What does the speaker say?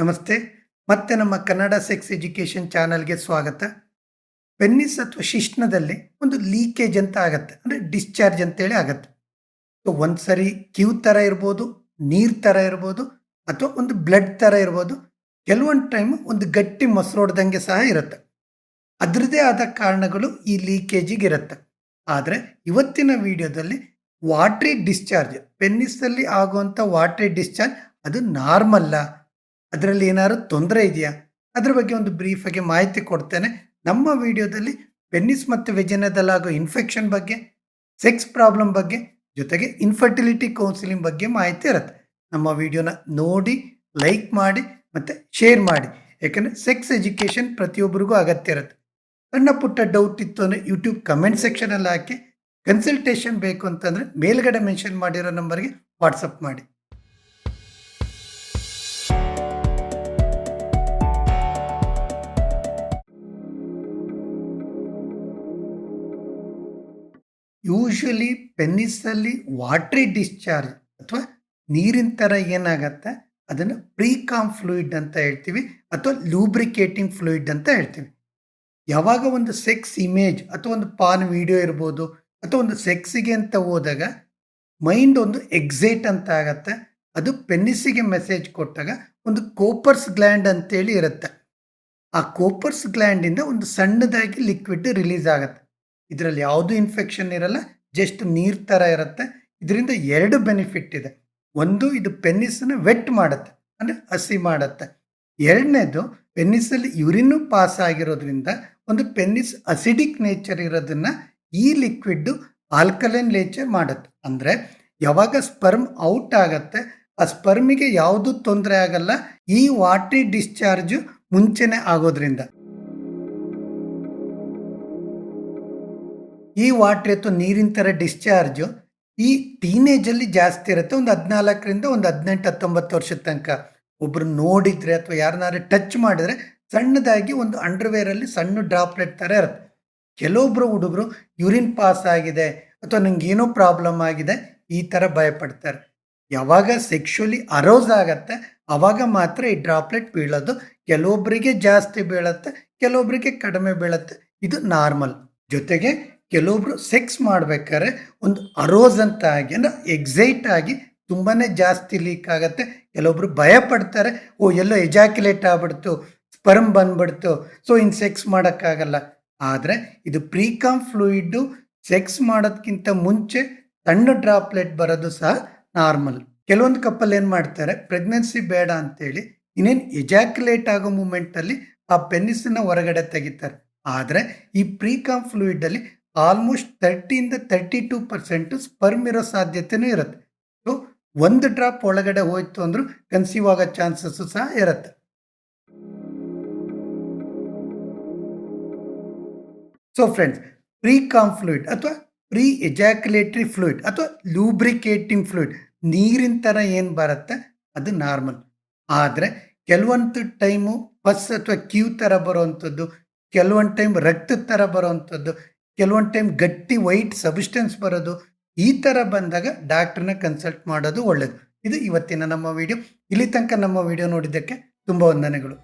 ನಮಸ್ತೆ. ಮತ್ತೆ ನಮ್ಮ ಕನ್ನಡ ಸೆಕ್ಸ್ ಎಜುಕೇಷನ್ ಚಾನಲ್ಗೆ ಸ್ವಾಗತ. ಪೆನ್ನಿಸ್ ಅಥವಾ ಶಿಶ್ನದಲ್ಲಿ ಒಂದು ಲೀಕೇಜ್ ಅಂತ ಆಗತ್ತೆ. ಅಂದರೆ ಡಿಸ್ಚಾರ್ಜ್ ಅಂತೇಳಿ ಆಗತ್ತೆ. ಸೊ ಒಂದು ಸರಿ ಕ್ಯೂ ಥರ ಇರ್ಬೋದು, ನೀರು ಥರ ಇರ್ಬೋದು, ಅಥವಾ ಒಂದು ಬ್ಲಡ್ ಥರ ಇರ್ಬೋದು, ಕೆಲವೊಂದು ಟೈಮ್ ಒಂದು ಗಟ್ಟಿ ಮೊಸರೊಡ್ದಂಗೆ ಸಹ ಇರುತ್ತೆ. ಅದರದೇ ಆದ ಕಾರಣಗಳು ಈ ಲೀಕೇಜಿಗೆ ಇರುತ್ತೆ. ಆದರೆ ಇವತ್ತಿನ ವಿಡಿಯೋದಲ್ಲಿ ವಾಟ್ರಿ ಡಿಸ್ಚಾರ್ಜ್, ಪೆನ್ನಿಸಲ್ಲಿ ಆಗುವಂಥ ವಾಟ್ರಿ ಡಿಸ್ಚಾರ್ಜ್ ಅದು ನಾರ್ಮಲ್ಲ. ಅದರಲ್ಲಿ ಏನಾದ್ರು ತೊಂದರೆ ಇದೆಯಾ? ಅದ್ರ ಬಗ್ಗೆ ಒಂದು ಬ್ರೀಫಾಗಿ ಮಾಹಿತಿ ಕೊಡ್ತೇನೆ. ನಮ್ಮ ವಿಡಿಯೋದಲ್ಲಿ ಪೆನ್ನಿಸ್ ಮತ್ತು ವೆಜನದಲ್ಲಾಗೋ ಇನ್ಫೆಕ್ಷನ್ ಬಗ್ಗೆ ಸೆಕ್ಸ್ ಪ್ರಾಬ್ಲಮ್ ಬಗ್ಗೆ, ಜೊತೆಗೆ ಇನ್ಫರ್ಟಿಲಿಟಿ ಕೌನ್ಸಿಲಿಂಗ್ ಬಗ್ಗೆ ಮಾಹಿತಿ ಇರುತ್ತೆ. ನಮ್ಮ ವಿಡಿಯೋನ ನೋಡಿ ಲೈಕ್ ಮಾಡಿ ಮತ್ತು ಶೇರ್ ಮಾಡಿ. ಯಾಕಂದರೆ ಸೆಕ್ಸ್ ಎಜುಕೇಷನ್ ಪ್ರತಿಯೊಬ್ಬರಿಗೂ ಅಗತ್ಯ ಇರುತ್ತೆ. ಸಣ್ಣ ಪುಟ್ಟ ಡೌಟ್ ಇತ್ತು ಅಂದರೆ ಯೂಟ್ಯೂಬ್ ಕಮೆಂಟ್ ಸೆಕ್ಷನಲ್ಲಿ ಹಾಕಿ ಕನ್ಸಲ್ಟೇಷನ್ ಬೇಕು ಅಂತಂದರೆ ಮೇಲ್ಗಡೆ ಮೆನ್ಷನ್ ಮಾಡಿರೋ ನಂಬರ್ಗೆ ವಾಟ್ಸಪ್ ಮಾಡಿ. ಯೂಶಲಿ ಪೆನ್ನಿಸಲ್ಲಿ ವಾಟ್ರಿ ಡಿಸ್ಚಾರ್ಜ್ ಅಥವಾ ನೀರಿನ ಥರ ಏನಾಗತ್ತೆ? ಅದನ್ನು ಪ್ರೀಕಾಮ್ ಫ್ಲೂಯಿಡ್ ಅಂತ ಹೇಳ್ತೀವಿ ಅಥವಾ ಲೂಬ್ರಿಕೇಟಿಂಗ್ ಫ್ಲೂಯಿಡ್ ಅಂತ ಹೇಳ್ತೀವಿ. ಯಾವಾಗ ಒಂದು ಸೆಕ್ಸ್ ಇಮೇಜ್ ಅಥವಾ ಒಂದು ಪಾನ್ ವಿಡಿಯೋ ಇರ್ಬೋದು ಅಥವಾ ಒಂದು ಸೆಕ್ಸಿಗೆ ಅಂತ ಹೋದಾಗ ಮೈಂಡ್ ಒಂದು ಎಕ್ಸೈಟ್ ಅಂತ ಆಗತ್ತೆ. ಅದು ಪೆನ್ನಿಸಿಗೆ ಮೆಸೇಜ್ ಕೊಟ್ಟಾಗ ಒಂದು ಕೋಪರ್ಸ್ ಗ್ಲ್ಯಾಂಡ್ ಅಂತೇಳಿ ಇರುತ್ತೆ. ಆ ಕೋಪರ್ಸ್ ಗ್ಲ್ಯಾಂಡಿಂದ ಒಂದು ಸಣ್ಣದಾಗಿ ಲಿಕ್ವಿಡ್ ರಿಲೀಸ್ ಆಗುತ್ತೆ. ಇದರಲ್ಲಿ ಯಾವುದೂ ಇನ್ಫೆಕ್ಷನ್ ಇರಲ್ಲ ಜಸ್ಟ್ ನೀರು ಥರ ಇರುತ್ತೆ. ಇದರಿಂದ ಎರಡು ಬೆನಿಫಿಟ್ ಇದೆ. ಒಂದು, ಇದು ಪೆನ್ನಿಸನ್ನು ವೆಟ್ ಮಾಡುತ್ತೆ, ಅಂದರೆ ಹಸಿ ಮಾಡುತ್ತೆ. ಎರಡನೇದು ಪೆನ್ನಿಸಲ್ಲಿ ಯುರಿನು ಪಾಸ್ ಆಗಿರೋದ್ರಿಂದ ಒಂದು ಪೆನ್ನಿಸ್ ಅಸಿಡಿಕ್ ನೇಚರ್ ಇರೋದನ್ನ ಈ ಲಿಕ್ವಿಡ್ ಆಲ್ಕಲೈನ್ ನೇಚರ್ ಮಾಡುತ್ತೆ. ಅಂದರೆ ಯಾವಾಗ ಸ್ಪರ್ಮ್ ಔಟ್ ಆಗತ್ತೆ, ಆ ಸ್ಪರ್ಮಿಗೆ ಯಾವುದು ತೊಂದರೆ ಆಗಲ್ಲ, ಈ ವಾಟ್ರಿ ಡಿಸ್ಚಾರ್ಜ್ ಮುಂಚೆನೆ ಆಗೋದ್ರಿಂದ. ಈ ವಾಟ್ರ್ ಅಥವಾ ನೀರಿನ ಥರ ಡಿಸ್ಚಾರ್ಜು, ಈ ಟೀನೇಜಲ್ಲಿ ಜಾಸ್ತಿ ಇರುತ್ತೆ, ಒಂದು ಹದಿನಾಲ್ಕರಿಂದ ಒಂದು ಹದಿನೆಂಟು, ಹತ್ತೊಂಬತ್ತು ವರ್ಷದ ತನಕ. ಒಬ್ಬರು ನೋಡಿದರೆ ಅಥವಾ ಯಾರನ್ನಾರು ಟಚ್ ಮಾಡಿದ್ರೆ ಸಣ್ಣದಾಗಿ ಒಂದು ಅಂಡರ್ವೇರಲ್ಲಿ ಸಣ್ಣ ಡ್ರಾಪ್ಲೆಟ್ ಥರ ಇರುತ್ತೆ. ಕೆಲವೊಬ್ಬರು ಹುಡುಗರು ಯೂರಿನ್ ಪಾಸ್ ಆಗಿದೆ ಅಥವಾ ನಂಗೆ ಏನೋ ಪ್ರಾಬ್ಲಮ್ ಆಗಿದೆ, ಈ ಥರ ಭಯಪಡ್ತಾರೆ. ಯಾವಾಗ ಸೆಕ್ಷುಲಿ ಅರೋಸ್ ಆಗತ್ತೆ ಆವಾಗ ಮಾತ್ರ ಈ ಡ್ರಾಪ್ಲೆಟ್ ಬೀಳೋದು. ಕೆಲವೊಬ್ಬರಿಗೆ ಜಾಸ್ತಿ ಬೀಳುತ್ತೆ ಕೆಲವೊಬ್ಬರಿಗೆ ಕಡಿಮೆ ಬೀಳುತ್ತೆ. ಇದು ನಾರ್ಮಲ್ ಜೊತೆಗೆ ಕೆಲವೊಬ್ರು ಸೆಕ್ಸ್ ಮಾಡ್ಬೇಕಾದ್ರೆ ಒಂದು ಅರೋಸ್ ಅಂತ ಆಗಿ, ಅಂದ್ರೆ ಎಕ್ಸೈಟ್ ಆಗಿ ತುಂಬಾ ಜಾಸ್ತಿ ಲೀಕ್ ಆಗುತ್ತೆ. ಕೆಲವೊಬ್ರು ಭಯ ಪಡ್ತಾರೆ ಓ ಎಲ್ಲೋ ಎಜಾಕ್ಯುಲೇಟ್ ಆಗ್ಬಿಡ್ತು ಸ್ಪರ್ಮ್ ಬಂದ್ಬಿಡ್ತು ಸೊ ಇನ್ನು ಸೆಕ್ಸ್ ಮಾಡೋಕ್ಕಾಗಲ್ಲ. ಆದರೆ ಇದು ಪ್ರೀಕಾಮ್ ಫ್ಲೂಯಿಡ್ಡು ಸೆಕ್ಸ್ ಮಾಡೋದಕ್ಕಿಂತ ಮುಂಚೆ ಸಣ್ಣ ಡ್ರಾಪ್ಲೆಟ್ ಬರೋದು ಸಹ ನಾರ್ಮಲ್ ಕೆಲವೊಂದು ಕಪ್ಪಲ್ಲಿ ಏನು ಮಾಡ್ತಾರೆ ಪ್ರೆಗ್ನೆನ್ಸಿ ಬೇಡ ಅಂತೇಳಿ ಇನ್ನೇನು ಎಜಾಕ್ಯುಲೇಟ್ ಆಗೋ ಮೂಮೆಂಟಲ್ಲಿ ಆ ಪೆನ್ನಿಸನ್ನ ಹೊರಗಡೆ ತೆಗಿತಾರೆ. ಆದರೆ ಈ ಪ್ರೀಕಾಮ್ ಫ್ಲೂಯಿಡಲ್ಲಿ ಆಲ್ಮೋಸ್ಟ್ ತರ್ಟಿಯಿಂದ ತರ್ಟಿ ಟೂ ಪರ್ಸೆಂಟು ಸ್ಪರ್ಮ್ ಇರೋ ಸಾಧ್ಯತೆನೂ ಇರುತ್ತೆ. ಸೊ ಒಂದು ಡ್ರಾಪ್ ಒಳಗಡೆ ಹೋಯ್ತು ಅಂದರೂ ಕನ್ಸೀವ್ ಆಗೋ ಚಾನ್ಸಸ್ಸು ಸಹ ಇರುತ್ತೆ. ಸೊ ಫ್ರೆಂಡ್ಸ್ ಪ್ರೀ ಫ್ಲೂಯಿಡ್ ಅಥವಾ ಪ್ರೀ ಎಜಾಕ್ಯುಲೇಟರಿ ಫ್ಲೂಯಿಡ್ ಅಥವಾ ಲೂಬ್ರಿಕೇಟಿಂಗ್ ಫ್ಲೂಯಿಡ್ ನೀರಿನ ಥರ ಏನು ಬರುತ್ತೆ? ಅದು ನಾರ್ಮಲ್ ಆದರೆ ಕೆಲವೊಂದು ಟೈಮು ಪಸ್ ಅಥವಾ ಕ್ಯೂ ಥರ ಬರೋವಂಥದ್ದು ಕೆಲವೊಂದು ಟೈಮ್ ರಕ್ತದ ಥರ ಬರೋವಂಥದ್ದು ಕೆಲವೊಂದು ಟೈಮ್ ಗಟ್ಟಿ ವೈಟ್ ಸಬ್ಸ್ಟೆನ್ಸ್ ಬರೋದು, ಈ ಥರ ಬಂದಾಗ ಡಾಕ್ಟ್ರನ್ನ ಕನ್ಸಲ್ಟ್ ಮಾಡೋದು ಒಳ್ಳೆಯದು ಇದು ಇವತ್ತಿನ ನಮ್ಮ ವಿಡಿಯೋ ಇಲ್ಲಿ ತನಕ ನಮ್ಮ ವಿಡಿಯೋ ನೋಡಿದ್ದಕ್ಕೆ ತುಂಬ ವಂದನೆಗಳು.